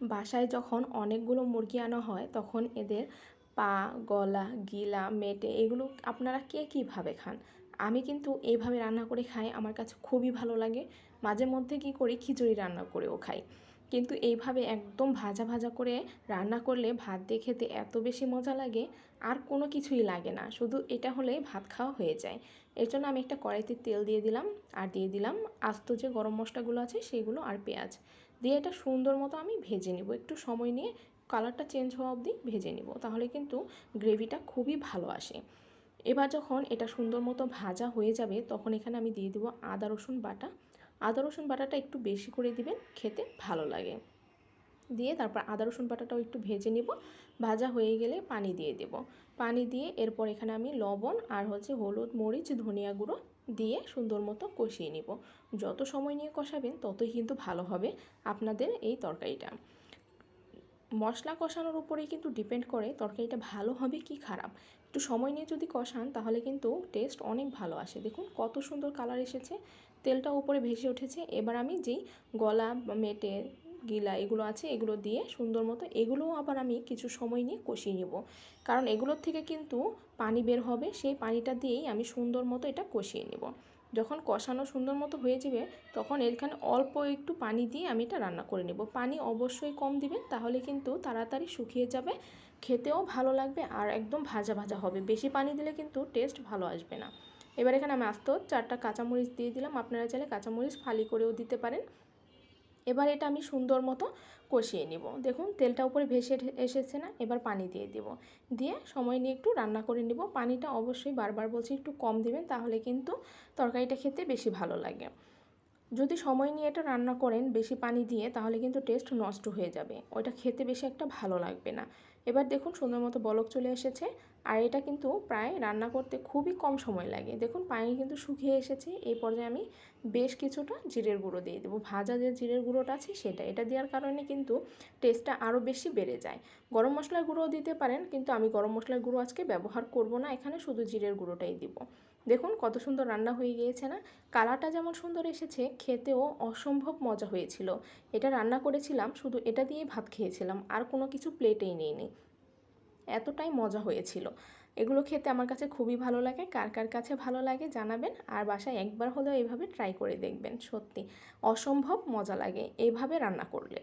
বাসায় যখন অনেকগুলো মুরগি আনা হয়, তখন এদের পা, গলা, গিলা, মেটে এগুলো আপনারা কে কীভাবে খান? আমি কিন্তু এইভাবে রান্না করে খাই, আমার কাছে খুবই ভালো লাগে। মাঝে মধ্যে কী করি, খিচুড়ি রান্না করেও খাই। কিন্তু এইভাবে একদম ভাজা ভাজা করে রান্না করলে ভাত দিয়ে খেতে এত বেশি মজা লাগে, আর কোনো কিছুই লাগে না। শুধু এটা হলে ভাত খাওয়া হয়ে যায়। এর জন্য আমি একটা কড়াইতে তেল দিয়ে দিলাম, আর দিয়ে দিলাম আস্ত যে গরম মশলাগুলো আছে, সেগুলো আর পেঁয়াজ। দিয়ে এটা সুন্দর মতো আমি ভেজে নিব। একটু সময় নিয়ে কালারটা চেঞ্জ হওয়া অবধি ভেজে নিব, তাহলে কিন্তু গ্রেভিটা খুবই ভালো আসে। এবার যখন এটা সুন্দর মতো ভাজা হয়ে যাবে, তখন এখানে আমি দিয়ে দেবো আদা রসুন বাটা। আদা রসুন বাটাটা একটু বেশি করে দিবেন, খেতে ভালো লাগে। দিয়ে তারপর আদা, রসুন বাটাটাও একটু ভেজে নিব। ভাজা হয়ে গেলে পানি দিয়ে দেব। পানি দিয়ে এরপর এখানে আমি লবণ আর হচ্ছে হলুদ, মরিচ, ধনিয়া গুঁড়ো দিয়ে সুন্দর মতো কষিয়ে নিব। যত সময় নিয়ে কষাবেন ততই কিন্তু ভালো হবে আপনাদের এই তরকারিটা। মশলা কষানোর উপরেই কিন্তু ডিপেন্ড করে তরকারিটা ভালো হবে কি খারাপ। একটু সময় নিয়ে যদি কষান তাহলে কিন্তু টেস্ট অনেক ভালো আসে। দেখুন কত সুন্দর কালার এসেছে। তেলটা উপরে ভেসে উঠেছে। এবার আমি যেই গলা মেটে গিলা এগুলো আছে, এগুলো দিয়ে সুন্দর মতো এগুলোও আবার আমি কিছু সময় নিয়ে কষিয়ে নেব। কারণ এগুলোর থেকে কিন্তু পানি বের হবে, সেই পানিটা দিয়েই আমি সুন্দর মতো এটা কষিয়ে নেব। যখন কষানো সুন্দর মতো হয়ে যাবে, তখন এখানে অল্প একটু পানি দিয়ে আমি এটা রান্না করে নেব। পানি অবশ্যই কম দিবেন, তাহলে কিন্তু তাড়াতাড়ি শুকিয়ে যাবে, খেতেও ভালো লাগবে আর একদম ভাজা ভাজা হবে। বেশি পানি দিলে কিন্তু টেস্ট ভালো আসবে না। এবার এখানে আমি আস্ত চারটা কাঁচামরিচ দিয়ে দিলাম। আপনারা চাইলে কাঁচামরিচ ফালি করেও দিতে পারেন। এবার এটা আমি সুন্দর মতো কষিয়ে নিব। দেখুন, তেলটা উপরে ভেসে এসেছে না, এবার পানি দিয়ে দেব। দিয়ে সময় নিয়ে একটু রান্না করে নিব। পানিটা অবশ্যই বারবার বলছি, একটু কম দেবেন, তাহলে কিন্তু তরকারিটা খেতে বেশি ভালো লাগে। যদি সময় নিয়ে এটা রান্না করেন, বেশি পানি দিয়ে, তাহলে কিন্তু টেস্ট নষ্ট হয়ে যাবে। ওইটা খেতে বেশি একটা ভালো লাগবে না। এবার দেখুন সুন্দর মতো বলক চলে এসেছে। আর এটা কিন্তু প্রায় রান্না করতে খুবই কম সময় লাগে। দেখুন পানি কিন্তু শুকিয়ে এসেছে। এই পর্যায়ে আমি বেশ কিছুটা জিরের গুঁড়ো দিয়ে দেবো। ভাজা যে জিরের গুঁড়োটা আছে সেটা। এটা দেওয়ার কারণে কিন্তু টেস্টটা আরও বেশি বেড়ে যায়। গরম মশলার গুঁড়োও দিতে পারেন, কিন্তু আমি গরম মশলার গুঁড়ো আজকে ব্যবহার করব না। এখানে শুধু জিরের গুঁড়োটাই দিব। দেখুন কত সুন্দর রান্না হয়ে গিয়েছে না? কালারটা যেমন সুন্দর এসেছে, খেতেও অসম্ভব মজা হয়েছিল। এটা রান্না করেছিলাম, শুধু এটা দিয়ে ভাত খেয়েছিলাম। আর কোনো কিছু প্লেটেই নেই এতটাই মজা হয়েছিল। এগুলো খেতে আমার কাছে খুবই ভালো লাগে। কার কার কাছে ভালো লাগে জানাবেন। আর বাসায় একবার হলেও এইভাবে ট্রাই করে দেখবেন। সত্যি, অসম্ভব মজা লাগে এইভাবে রান্না করলে।